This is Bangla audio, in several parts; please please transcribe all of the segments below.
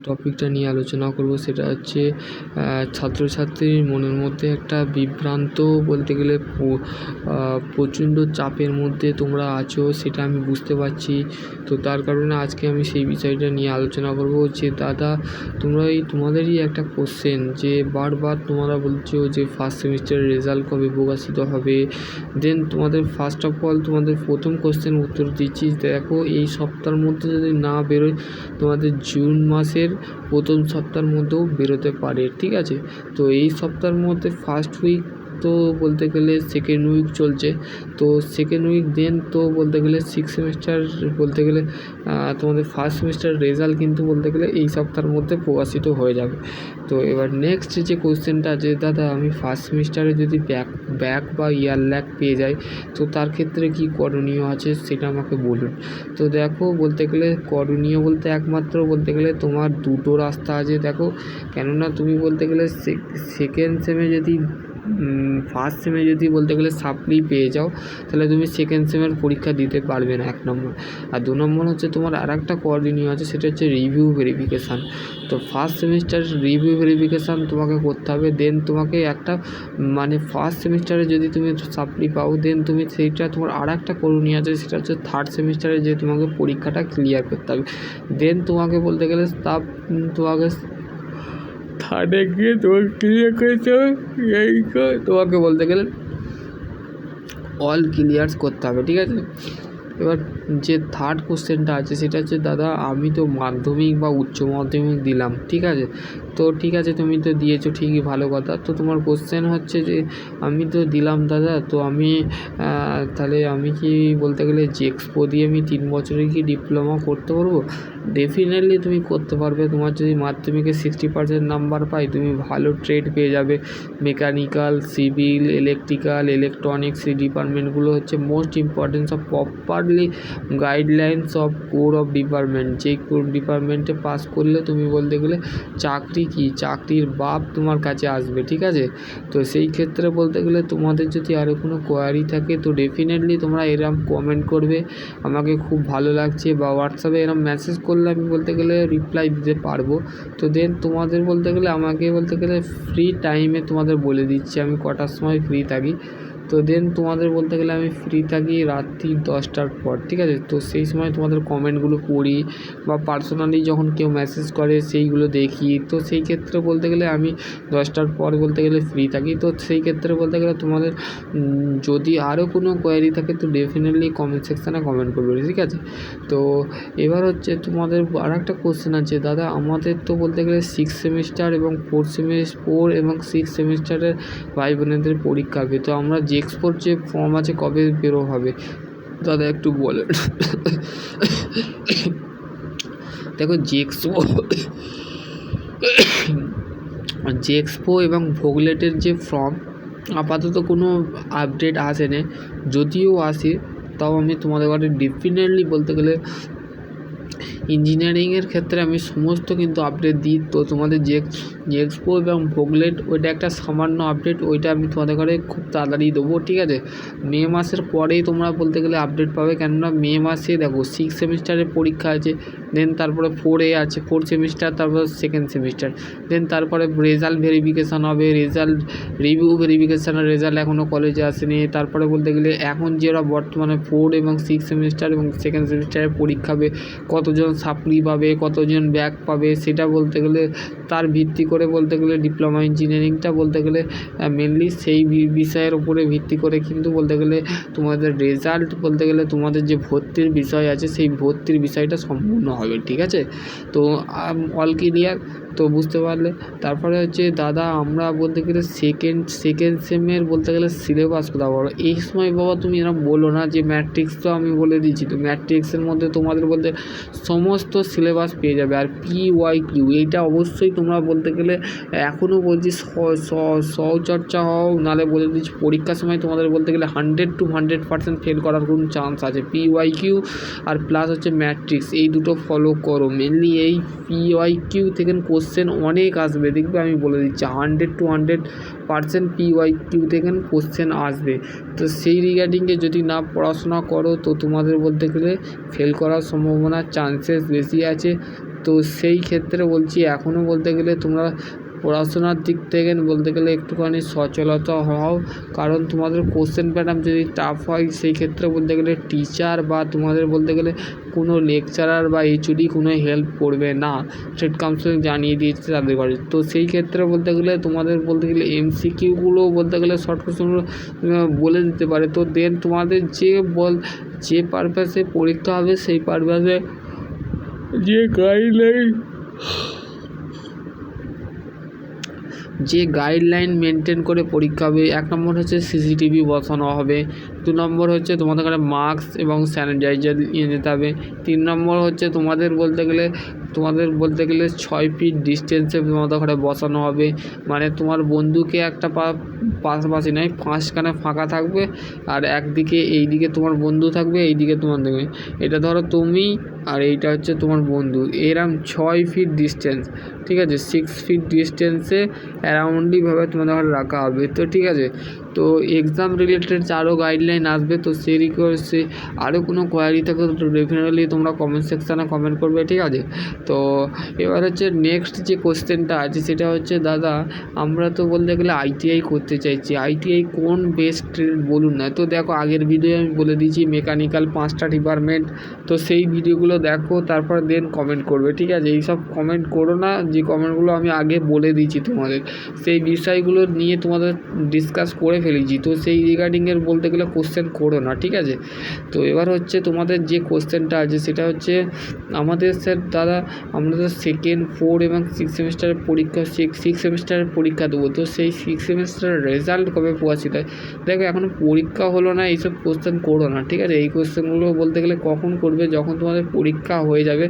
টপিকটা নিয়ে আলোচনা করব সেটা হচ্ছে ছাত্রছাত্রীর মনের মধ্যে একটা বিভ্রান্ত বলতে গেলে প্রচণ্ড চাপের মধ্যে তোমরা আছো সেটা আমি বুঝতে পারছি। তো তার কারণে আজকে আমি সেই বিষয়টা নিয়ে আলোচনা করব যে, দাদা তোমরা এই তোমাদেরই একটা কোশ্চেন যে, বারবার তোমরা বলছো যে ফার্স্ট সেমিস্টারের রেজাল্ট কবে প্রকাশিত হবে? দেন তোমাদের ফার্স্ট অফ অল তোমাদের প্রথম কোশ্চেন উত্তর দিচ্ছি। দেখো, এই সপ্তাহের মধ্যে যদি না বেরোয়, তোমাদের জুন মাসের প্রথম সপ্তাহের মধ্যেও বেরোতে পারে ঠিক আছে? তো এই সপ্তাহের মধ্যে ফার্স্ট উইক তো বলতে গেলে সেকেন্ড উইক চলছে। তো সেকেন্ড উইক দেন তো বলতে গেলে সিক্স সেমিস্টার বলতে গেলে তোমাদের ফার্স্ট সেমিস্টার রেজাল্ট কিন্তু বলতে গেলে এই সপ্তাহের মধ্যে প্রকাশিত হয়ে যাবে। তো এবার নেক্সট যে কোয়েশ্চেনটা যে, দাদা, আমি ফার্স্ট সেমিস্টারে যদি ব্যাক ব্যাক বা ইয়ার ল্যাক পেয়ে যাই, তো তার ক্ষেত্রে কি করণীয় আছে সেটা আমাকে বলুন। তো দেখো, বলতে গেলে করণীয় বলতে একমাত্র বলতে গেলে তোমার দুটো রাস্তা আছে। দেখো, কেননা তুমি বলতে গেলে সেকেন্ড সেমে যদি ফার্স্ট সেমে যদি বলতে গেলে সাপ্লি পেয়ে যাও, তাহলে তুমি সেকেন্ড সেমের পরীক্ষা দিতে পারবে না এক নম্বর। আর দু নম্বর হচ্ছে তোমার আর একটা করণীয় আছে, সেটা হচ্ছে রিভিউ ভেরিফিকেশান তো ফার্স্ট সেমিস্টার রিভিউ ভেরিফিকেশান তোমাকে করতে হবে দেন তোমাকে একটা মানে ফার্স্ট সেমিস্টারে যদি তুমি সাপ্লি পাও দেন তুমি সেইটা তোমার আর একটা করণীয় আছে, সেটা হচ্ছে থার্ড সেমিস্টারে যে তোমাকে পরীক্ষাটা ক্লিয়ার করতে হবে। দেন তোমাকে বলতে গেলে তাপ তোমাকে থার্ডে গিয়ে তোমাকে ক্লিয়ার করেছ এই তোমাকে বলতে গেলে অল ক্লিয়ার্স করতে হবে, ঠিক আছে? এবার যে থার্ড কোশ্চেনটা আছে, সেটা হচ্ছে, দাদা, আমি তো মাধ্যমিক বা উচ্চ মাধ্যমিক দিলাম, ঠিক আছে? তো ঠিক আছে, তুমি তো দিয়েছ, ঠিকই, ভালো কথা। তো তোমার কোশ্চেন হচ্ছে যে, আমি তো দিলাম, দাদা, তো আমি তাহলে আমি কি বলতে গেলে জেক্সপো দিয়ে আমি তিন বছরে কি ডিপ্লোমা করতে পারব? ডেফিনেটলি তুমি করতে পারবে। তোমার যদি মাধ্যমিকে সিক্সটি পার্সেন্ট নাম্বার পাই, তুমি ভালো ট্রেড পেয়ে যাবে। মেকানিক্যাল সিভিল ইলেকট্রিক্যাল ইলেকট্রনিক্স এই ডিপার্টমেন্টগুলো হচ্ছে most importance of properly guidelines of core of department যেই কোর ডিপার্টমেন্টে পাস করলে তুমি বলতে গেলে চাকরি কি? চাকরির বাপ তোমার কাছে আসবে, ঠিক আছে? তো সেই ক্ষেত্রে বলতে গেলে তোমাদের যদি আরও কোনো কোয়ারি থাকে, তো ডেফিনেটলি তোমরা এরম কমেন্ট করবে। আমাকে খুব ভালো লাগছে বা হোয়াটসঅ্যাপে এরম মেসেজ করলে আমি বলতে গেলে রিপ্লাই দিতে পারব। তো দেন তোমাদের বলতে গেলে আমাকে বলতে গেলে ফ্রি টাইমে তোমাদের বলে দিচ্ছি। আমি কটার সময় ফ্রি থাকি। তো দেন তোমাদের বলতে গেলে আমি ফ্রি থাকি রাত্রি দশটার পর, ঠিক আছে? তো সেই সময় তোমাদের কমেন্টগুলো পড়ি বা পার্সোনালি যখন কেউ মেসেজ করে সেইগুলো দেখি। তো সেই ক্ষেত্রে বলতে গেলে আমি দশটার পর বলতে গেলে ফ্রি থাকি। তো সেই ক্ষেত্রে বলতে গেলে তোমাদের যদি আরও কোনো কোয়ারি থাকে তো ডেফিনেটলি কমেন্ট সেকশানে কমেন্ট করবে, ঠিক আছে? তো এবার হচ্ছে তোমাদের আর একটা কোশ্চেন আছে। দাদা, আমাদের তো বলতে গেলে সিক্স সেমিস্টার এবং ফোর সেমিস্টার ফোর এবং সিক্স সেমিস্টারের ভাই বোনেদের পরীক্ষা হবে। তো আমরা এক্সপোর যে ফর্ম আছে কবে বেরো হবে? দাদা একটু বলেন। দেখো জেক্সপো জেক্সপো এবং ভোগলেটের যে ফর্ম আপাতত কোনো আপডেট আসেনি। যদিও আসে, তাও আমি তোমাদের কাছে ডেফিনেটলি বলতে গেলে ইঞ্জিনিয়ারিংয়ের ক্ষেত্রে আমি সমস্ত কিন্তু আপডেট দিই। তো তোমাদের যে এক্সপো এবং ভোগলেট ওইটা একটা সামান্য আপডেট ওইটা আমি তোমাদের ঘরে খুব তাড়াতাড়ি দেবো, ঠিক আছে? মে মাসের পরেই তোমরা বলতে গেলে আপডেট পাবে, কেননা মে মাসে দেখো সিক্স সেমিস্টারের পরীক্ষা আছে দেন তারপরে ফোরে আছে ফোর সেমিস্টার তারপর সেকেন্ড সেমিস্টার দেন তারপরে রেজাল্ট ভেরিফিকেশান হবে রেজাল্ট রিভিউ ভেরিফিকেশানের রেজাল্ট এখনও কলেজে আসেনি, তারপরে বলতে গেলে এখন যেরা বর্তমানে ফোর এবং সিক্স সেমিস্টার এবং সেকেন্ড সেমিস্টারের পরীক্ষা হবে, কতজন সাপ্লি পাবে, কতজন ব্যাক পাবে, সেটা বলতে গেলে, তার ভিত্তি করে বলতে গেলে ডিপ্লোমা ইঞ্জিনিয়ারিংটা বলতে গেলে মেনলি সেই বিষয়ের উপরে ভিত্তি করে কিন্তু বলতে গেলে তোমাদের রেজাল্ট বলতে গেলে তোমাদের যে ভর্তির বিষয় আছে, সেই ভর্তির বিষয়টা সম্পূর্ণ হবে, ঠিক আছে? তো অল ক্লিয়ার তো বুঝতে পারলে। তারপরে হচ্ছে দাদা, আমরা বলতে গেলে সেকেন্ড সেকেন্ড সেমের বলতে গেলে সিলেবাস কোথাও বলো এই সময় বাবা তুমি এরকম বলো না যে ম্যাট্রিক্স তো আমি বলে দিচ্ছি তো। ম্যাট্রিক্সের মধ্যে তোমাদের বলতে সমস্ত সিলেবাস পেয়ে যাবে। আর পি ওয়াই কিউ এইটা অবশ্যই তোমরা বলতে গেলে এখনও বলছি সচর্চা হও। নাহলে বলে দিচ্ছি পরীক্ষার সময় তোমাদের বলতে গেলে hundred to hundred percent fail করার কোনো চান্স আছে। পি ওয়াই কিউ আর প্লাস হচ্ছে ম্যাট্রিক্স এই দুটো ফলো করো। মেনলি এই পি ওয়াই কিউ থেকে কোশ্চেন অনেক আসবে। দেখবে আমি বলে দিচ্ছি hundred to hundred percent P Y Q থেকে কোশ্চেন আসবে। তো সেই রিগার্ডিংয়ে যদি না পড়াশোনা করো, তো তোমাদের বলতে গেলে ফেল করার সম্ভাবনা চান্সেস বেশি আছে। তো সেই ক্ষেত্রে বলছি এখনও বলতে গেলে তোমরা পড়াশোনার দিক থেকে বলতে গেলে একটুখানি সচলতা হও। কারণ তোমাদের কোশ্চেন প্যাটার্ন যদি টাফ হয়, সেই ক্ষেত্রে বলতে গেলে টিচার বা তোমাদের বলতে গেলে কোনো লেকচারার বা এইচওডি কোনো হেল্প করবে না। স্টেট কাউন্সিলিং জানিয়ে দিয়েছে তাদের বাড়ি। তো সেই ক্ষেত্রে বলতে গেলে তোমাদের বলতে গেলে এমসিকিউগুলো বলতে গেলে শর্ট কোশ্চেনগুলো বলে দিতে পারে। তো দেন তোমাদের যে বল, যে পারপাসে পরীক্ষা হবে, সেই পারপাসে যে গাইডলাইন যে গাইডলাইন মেনটেন করে পরীক্ষা হবে, এক নম্বর হচ্ছে সিসিটিভি বসানো হবে, দু নম্বর হচ্ছে তোমাদের কাছে মাস্ক এবং স্যানিটাইজার নিয়ে যেতে হবে, তিন নম্বর হচ্ছে তোমাদের বলতে গেলে তোমাদের বলতে গেলে ছয় ফিট ডিস্টেন্সে তোমাদের ঘরে বসানো হবে। মানে তোমার বন্ধুকে একটা পা, পাশাপাশি নয়, পাঁচখানে ফাঁকা থাকবে আর একদিকে এই দিকে তোমার বন্ধু থাকবে এই দিকে তোমার দেবে এটা ধরো তুমি আর এইটা হচ্ছে তোমার বন্ধু। এরম ছয় ফিট ডিস্টেন্স ঠিক আছে? সিক্স ফিট ডিস্টেন্সে অ্যারাউন্ডলিভাবে তোমাদের রাখা হবে। তো ঠিক আছে? তো এক্সাম রিলেটেড আরও গাইডলাইন আসবে, তো সেই রিকোয়েস্টে আরও কোনো কোয়ারি থাকে তো ডেফিনেটলি তোমরা কমেন্ট সেকশানে কমেন্ট করবে, ঠিক আছে? তো এবার হচ্ছে নেক্সট যে কোশ্চেনটা আছে, সেটা হচ্ছে, দাদা, আমরা তো বলতে গেলে আইটিআই করতে চাইছি। আইটিআই কোন বেস্ট ট্রেড বলুন না? তো দেখো, আগের ভিডিও আমি বলে দিয়েছি মেকানিক্যাল পাঁচটা ডিপার্টমেন্ট তো সেই ভিডিওগুলো দেখো, তারপর দেন কমেন্ট করবে, ঠিক আছে? এইসব কমেন্ট করো না, যে কমেন্টগুলো আমি আগে বলে দিয়েছি তোমাদের। সেই বিষয়গুলো নিয়ে তোমাদের ডিসকাস করে ফেলেছি। তো সেই রিগার্ডিংয়ের বলতে গেলে কোশ্চেন করো না, ঠিক আছে? তো এবার হচ্ছে তোমাদের যে কোশ্চেনটা আছে, সেটা হচ্ছে আমাদের স্যার দাদা আমরা তো সেকেন্ড ফোর এবং সিক্স সেমিস্টারের পরীক্ষা সিক্স সিক্স সেমিস্টারের পরীক্ষা দেবো। তো সেই সিক্স সেমিস্টারের রেজাল্ট কবে পৌঁছে দেয় দেখো এখনও পরীক্ষা হলো না, এইসব কোশ্চেন করো না, ঠিক আছে? এই কোশ্চেনগুলো বলতে গেলে কখন করবে, যখন তোমাদের পরীক্ষা হয়ে যাবে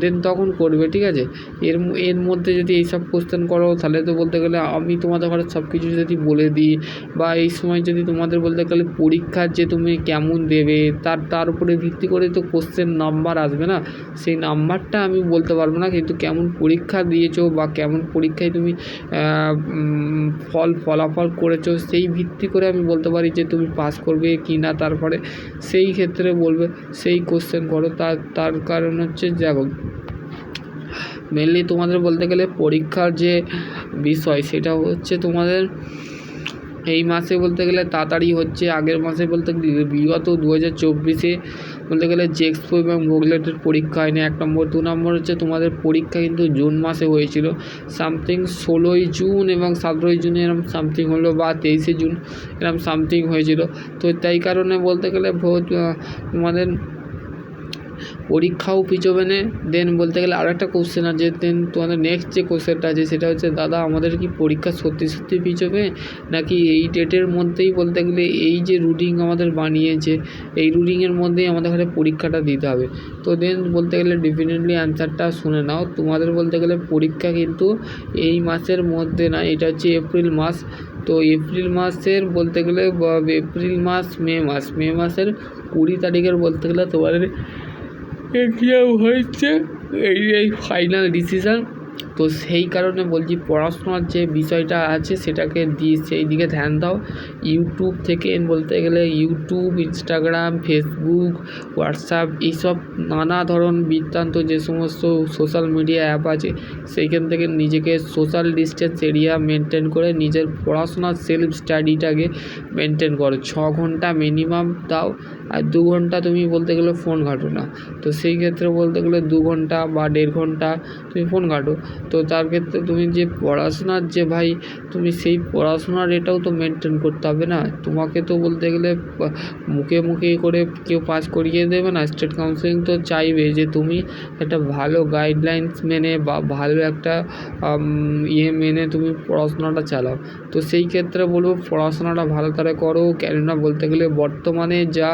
দেন তখন করবে, ঠিক আছে? এর এর মধ্যে যদি এইসব কোশ্চেন করো, তাহলে তো বলতে গেলে আমি তোমাদের ঘরে সব কিছু যদি বলে দিই, বা এই সময় যদি তোমাদের বলতে গেলে পরীক্ষার যে তুমি কেমন দেবে, তার তার উপরে ভিত্তি করে তো কোশ্চেন নাম্বার আসবে না। সেই নাম্বারটা আমি বলতে পারব না, কিন্তু কেমন পরীক্ষা দিয়েছ বা কেমন পরীক্ষায় তুমি ফল, ফলাফল করেছ সেই ভিত্তি করে আমি বলতে পারি যে তুমি পাস করবে কি না, তারপরে সেই ক্ষেত্রে বলবে, সেই কোশ্চেন করো। তার তার কারণ হচ্ছে দেখো মেনলি তোমাদের বলতে গেলে পরীক্ষার যে বিষয়, সেটা হচ্ছে তোমাদের এই মাসে বলতে গেলে তাড়াতাড়ি হচ্ছে, আগের মাসে বলতে গেলে বিগত দু হাজার চব্বিশে বলতে গেলে জেক্সপো এবং ভোগলেটের পরীক্ষা হয়নি, এক নম্বর। দু নম্বর হচ্ছে তোমাদের পরীক্ষা কিন্তু জুন মাসে হয়েছিল। সামথিং ষোলোই জুন এবং সতেরোই জুনে এরকম সামথিং হলো বা তেইশে জুন এরকম সামথিং হয়েছিল। তো তাই কারণে বলতে গেলে ভোট তোমাদের পরীক্ষাও পিছবে না দেন বলতে গেলে আরও একটা কোশ্চেন আছে দেন তোমাদের নেক্সট যে কোশ্চেনটা আছে, সেটা হচ্ছে, দাদা, আমাদের কি পরীক্ষা সত্যি সত্যি পিছবে? নাকি এই ডেটের মধ্যেই বলতে গেলে এই যে রুটিন আমাদের বানিয়েছে, এই রুটিনের মধ্যেই আমাদের ঘরে পরীক্ষাটা দিতে হবে? তো দেন বলতে গেলে ডেফিনেটলি অ্যান্সারটা শুনে নাও। তোমাদের বলতে গেলে পরীক্ষা কিন্তু এই মাসের মধ্যে না, এটা হচ্ছে এপ্রিল মাস। তো এপ্রিল মাসের বলতে গেলে এপ্রিল মাস মে মাস মে মাসের কুড়ি তারিখের বলতে গেলে তোমাদের এক্সাম হচ্ছে এই এই ফাইনাল ডিসিশান তো সেই কারণে বলছি পড়াশোনার যে বিষয়টা আছে সেটাকে দিয়ে সেই দিকে ধ্যান দাও। ইউটিউব থেকে বলতে গেলে ইউটিউব, ইনস্টাগ্রাম, ফেসবুক, হোয়াটসঅ্যাপ এইসব নানা ধরন বৃত্তান্ত যে সমস্ত সোশ্যাল মিডিয়া অ্যাপ আছে, সেইখান থেকে নিজেকে সোশ্যাল ডিস্টেন্স এরিয়া মেনটেন করে নিজের পড়াশোনার সেলফ স্টাডিটাকে মেনটেন করো। ছ ঘণ্টা মিনিমাম দাও আর দু ঘণ্টা তুমি বলতে গেলে ফোন ঘাটো না। তো সেই ক্ষেত্রে বলতে গেলে দু ঘণ্টা বা দেড় ঘণ্টা তুমি ফোন ঘাটো। তো তার ক্ষেত্রে তুমি যে পড়াশোনার যে ভাই, তুমি সেই পড়াশোনার এটাও তো মেনটেন করতে হবে না? তোমাকে তো বলতে গেলে, মুখে মুখে করে কেউ পাস করিয়ে দেবে না। স্টেট কাউন্সিলিং তো চাইবে যে তুমি একটা ভালো গাইডলাইন্স মেনে বা ভালো একটা ইয়ে মেনে তুমি পড়াশোনাটা চালাও। তো সেই ক্ষেত্রে বলব পড়াশোনাটা ভালো করে করো। কেননা বলতে গেলে বর্তমানে যা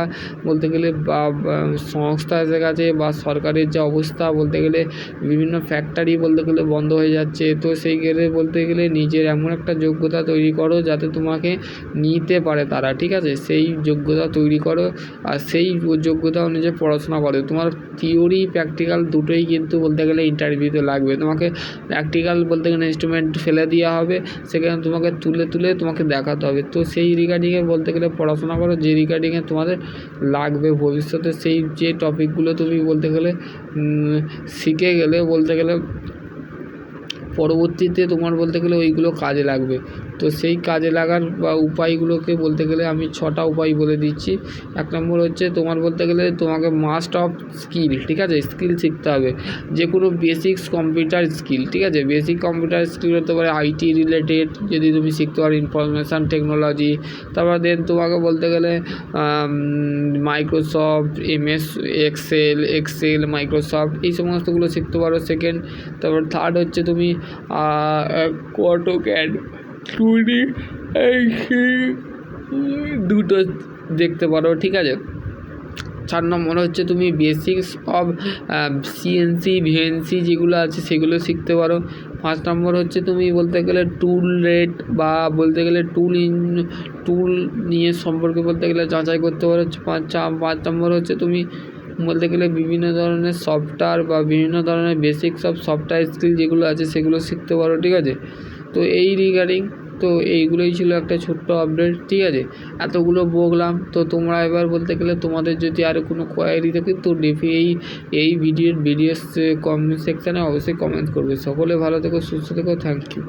বলতে গেলে বা সংস্থা এসে গেছে বা সরকারের যা অবস্থা বলতে গেলে বিভিন্ন ফ্যাক্টরি বলতে গেলে বন্ধ বন্ধ হয়ে যাচ্ছে। তো সেই গেলে বলতে গেলে নিজের এমন একটা যোগ্যতা তৈরি করো যাতে তোমাকে নিতে পারে তারা, ঠিক আছে? সেই যোগ্যতা তৈরি করো আর সেই যোগ্যতা অনুযায়ী পড়াশোনা করো। তোমার থিওরি প্র্যাকটিক্যাল দুটোই কিন্তু বলতে গেলে ইন্টারভিউতে লাগবে। তোমাকে প্র্যাকটিক্যাল বলতে গেলে ইনস্ট্রুমেন্ট ফেলে দেওয়া হবে, সেখানে তোমাকে তুলে তুলে তোমাকে দেখাতে হবে। তো সেই রিগার্ডিংয়ে বলতে গেলে পড়াশোনা করো, যে রিগার্ডিংয়ে তোমাদের লাগবে ভবিষ্যতে। সেই যে টপিকগুলো তুমি বলতে গেলে শিখে গেলে বলতে গেলে পরবর্তীতে তোমার বলতে গেলে ওইগুলো কাজে লাগবে। তো সেই কাজে লাগার বা উপায়গুলোকে বলতে গেলে আমি ছটা উপায় বলে দিচ্ছি। এক নম্বর হচ্ছে তোমার বলতে গেলে তোমাকে মাস্ট অফ স্কিল ঠিক আছে? স্কিল শিখতে হবে। যে কোনো বেসিক্স কম্পিউটার স্কিল ঠিক আছে? বেসিক কম্পিউটার স্কিল হতে পারে আইটি রিলেটেড যদি তুমি শিখতে পারো ইনফরমেশান টেকনোলজি তারপর দেন তোমাকে বলতে গেলে Microsoft MS Excel Excel Microsoft এই সমস্তগুলো শিখতে পারো। সেকেন্ড তারপর থার্ড হচ্ছে তুমি অটোক্যাড এই সেই দুটো দেখতে পারো, ঠিক আছে? চার নম্বর হচ্ছে তুমি বেসিক্স অফ সিএনসি ভিএনসি যেগুলো আছে সেগুলো শিখতে পারো। পাঁচ নম্বর হচ্ছে তুমি বলতে গেলে টুল রেট বা বলতে গেলে টুল ইন টুল নিয়ে সম্পর্কে বলতে গেলে যাচাই করতে পারো। পাঁচ পাঁচ নম্বর হচ্ছে তুমি বলতে গেলে বিভিন্ন ধরনের সফটওয়্যার বা বিভিন্ন ধরনের বেসিক্স অফ সফটওয়্যার স্কিল যেগুলো আছে সেগুলো শিখতে পারো, ঠিক আছে? তো এই রিগার্ডিং তো এইগুলোই ছিল একটা ছোট্ট আপডেট ঠিক আছে? এতগুলো বললাম তো তোমরা এবার বলতে গেলে তোমাদের যদি আর কোনো কোয়ারি থাকে, তো ডেফি এই এই ভিডিওর ভিডিওস কমেন্ট সেকশানে অবশ্যই কমেন্ট করবে। সকলে ভালো থেকো, সুস্থ থেকো থ্যাংক ইউ